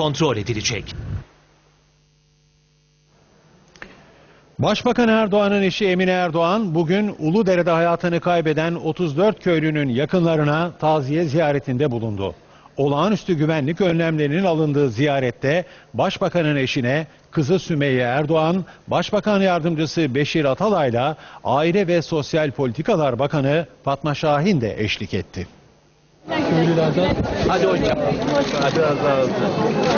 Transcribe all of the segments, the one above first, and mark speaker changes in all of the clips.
Speaker 1: kontrol edilecek.
Speaker 2: Başbakan Erdoğan'ın eşi Emine Erdoğan bugün Uludere'de hayatını kaybeden 34 köylünün yakınlarına taziye ziyaretinde bulundu. Olağanüstü güvenlik önlemlerinin alındığı ziyarette Başbakanın eşine kızı Sümeyye Erdoğan, Başbakan Yardımcısı Beşir Atalay'la Aile ve Sosyal Politikalar Bakanı Fatma Şahin de eşlik etti.
Speaker 1: Hadi hocam. Hadi az daha hızlı.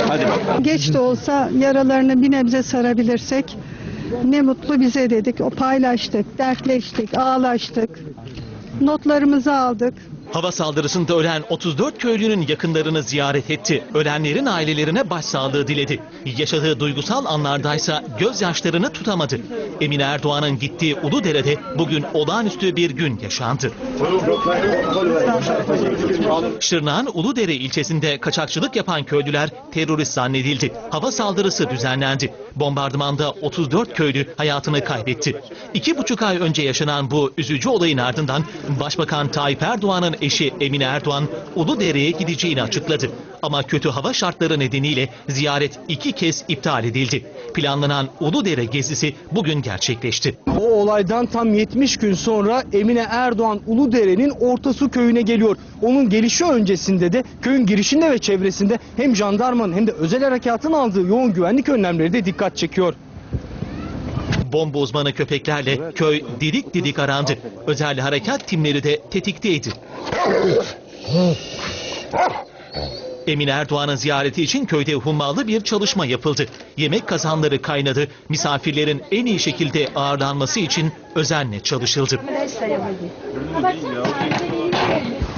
Speaker 1: Hadi bakalım.
Speaker 3: Geç de olsa yaralarını bir nebze sarabilirsek ne mutlu bize dedik. O paylaştık, dertleştik, ağlaştık. Notlarımızı aldık.
Speaker 1: Hava saldırısında ölen 34 köylünün yakınlarını ziyaret etti. Ölenlerin ailelerine başsağlığı diledi. Yaşadığı duygusal anlardaysa gözyaşlarını tutamadı. Emine Erdoğan'ın gittiği Uludere'de bugün olağanüstü bir gün yaşandı. Şırnak'ın Uludere ilçesinde kaçakçılık yapan köylüler terörist zannedildi. Hava saldırısı düzenlendi. Bombardımanda 34 köylü hayatını kaybetti. İki buçuk ay önce yaşanan bu üzücü olayın ardından Başbakan Tayyip Erdoğan'ın eşi Emine Erdoğan Uludere'ye gideceğini açıkladı. Ama kötü hava şartları nedeniyle ziyaret iki kez iptal edildi. Planlanan Uludere gezisi bugün gerçekleşti.
Speaker 4: O olaydan tam 70 gün sonra Emine Erdoğan Uludere'nin Ortasu köyüne geliyor. Onun gelişi öncesinde de köyün girişinde ve çevresinde hem jandarmanın hem de özel harekatın aldığı yoğun güvenlik önlemleri de dikkat çekiyor.
Speaker 1: Bomba uzmanı köpeklerle köy didik didik arandı. Özel harekat timleri de tetikteydi. Emine Erdoğan'ın ziyareti için köyde hummalı bir çalışma yapıldı. Yemek kazanları kaynadı. Misafirlerin en iyi şekilde ağırlanması için özenle çalışıldı.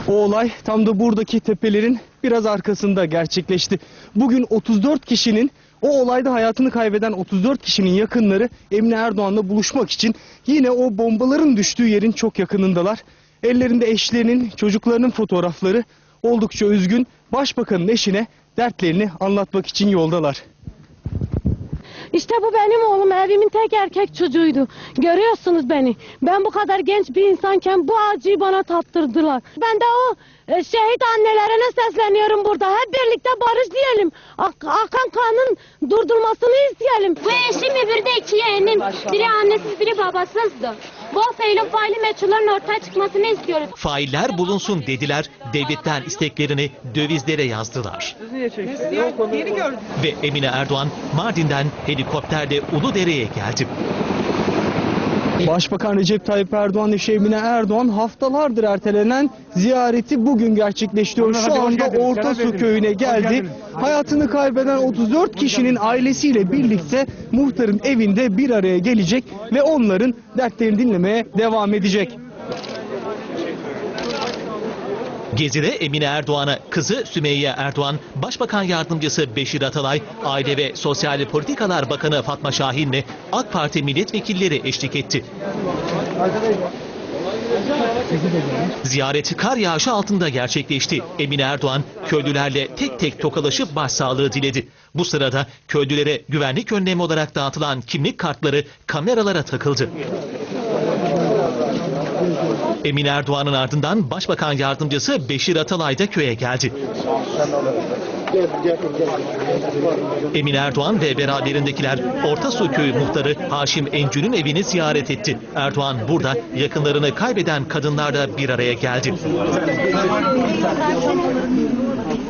Speaker 4: O olay tam da buradaki tepelerin biraz arkasında gerçekleşti. Bugün 34 kişinin o olayda hayatını kaybeden 34 kişinin yakınları Emine Erdoğan'la buluşmak için yine o bombaların düştüğü yerin çok yakınındalar. Ellerinde eşlerinin, çocuklarının fotoğrafları oldukça üzgün. Başbakanın eşine dertlerini anlatmak için yoldalar.
Speaker 5: İşte bu benim oğlum evimin tek erkek çocuğuydu. Görüyorsunuz beni. Ben bu kadar genç bir insanken bu acıyı bana tattırdılar. Ben de o e, şehit annelerine sesleniyorum burada. Hep birlikte barış diyelim. Ak- akan kanın durdurmasını isteyelim.
Speaker 6: Bu eşim bir de iki yeğenim. Biri annesiz biri babasızdı. Bu feylin faili meçhulların ortaya çıkmasını istiyoruz.
Speaker 1: Failler bulunsun dediler. Devletten isteklerini dövizlere yazdılar. Ve Emine Erdoğan Mardin'den helikopterle Uludere'ye geldi.
Speaker 4: Başbakan Recep Tayyip Erdoğan eşi Emine Erdoğan haftalardır ertelenen ziyareti bugün gerçekleştiriyor. Şu anda Ortasu köyüne geldi. Hayatını kaybeden 34 kişinin ailesiyle birlikte muhtarın evinde bir araya gelecek ve onların dertlerini dinlemeye devam edecek.
Speaker 1: Gezide Emine Erdoğan'a kızı Sümeyye Erdoğan, Başbakan Yardımcısı Beşir Atalay, Aile ve Sosyal Politikalar Bakanı Fatma Şahin'le AK Parti milletvekilleri eşlik etti. Ziyaret kar yağışı altında gerçekleşti. Emine Erdoğan köylülerle tek tek tokalaşıp başsağlığı diledi. Bu sırada köylülere güvenlik önlemi olarak dağıtılan kimlik kartları kameralara takıldı. Emine Erdoğan'ın ardından Başbakan Yardımcısı Beşir Atalay da köye geldi. Emine Erdoğan ve beraberindekiler Ortasu Köyü muhtarı Haşim Encü'nün evini ziyaret etti. Erdoğan burada yakınlarını kaybeden kadınlarla bir araya geldi.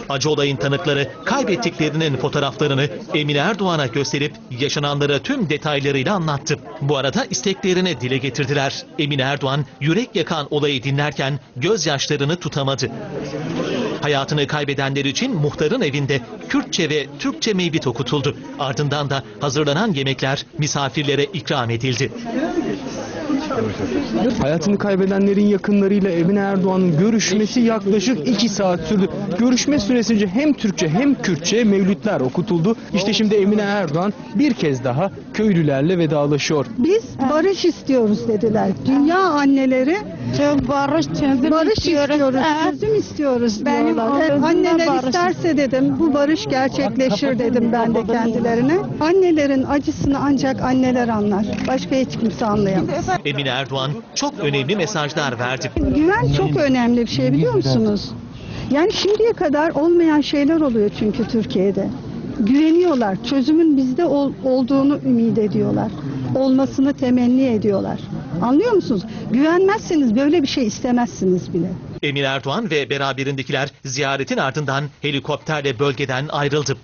Speaker 1: Acı olayın tanıkları kaybettiklerinin fotoğraflarını Emine Erdoğan'a gösterip yaşananları tüm detaylarıyla anlattı. Bu arada isteklerini dile getirdiler. Emine Erdoğan yürek yakan olayı dinlerken gözyaşlarını tutamadı. Hayatını kaybedenler için muhtarın evinde Kürtçe ve Türkçe mevlid okutuldu. Ardından da hazırlanan yemekler misafirlere ikram edildi.
Speaker 4: Hayatını kaybedenlerin yakınlarıyla Emine Erdoğan'ın görüşmesi yaklaşık 2 saat sürdü. Görüşme süresince hem Türkçe hem Kürtçe mevlütler okutuldu. İşte şimdi Emine Erdoğan bir kez daha köylülerle vedalaşıyor.
Speaker 3: Biz barış istiyoruz dediler. Dünya anneleri
Speaker 5: Çok barış çözüm
Speaker 3: barış istiyoruz, çözüm istiyoruz
Speaker 5: Benim
Speaker 3: diyorlar. Anneler
Speaker 5: barış
Speaker 3: isterse dedim bu barış gerçekleşir dedim ben de kendilerine. Annelerin acısını ancak anneler anlar. Başka hiç kimse anlayamaz.
Speaker 1: Emine Erdoğan çok önemli mesajlar verdi.
Speaker 3: Güven çok önemli bir şey biliyor musunuz? Yani şimdiye kadar olmayan şeyler oluyor çünkü Türkiye'de. güveniyorlar. Çözümün bizde ol- olduğunu ümit ediyorlar. Olmasını temenni ediyorlar. Anlıyor musunuz? Güvenmezseniz böyle bir şey istemezsiniz bile.
Speaker 1: Emin Erdoğan ve beraberindekiler ziyaretin ardından helikopterle bölgeden ayrıldı.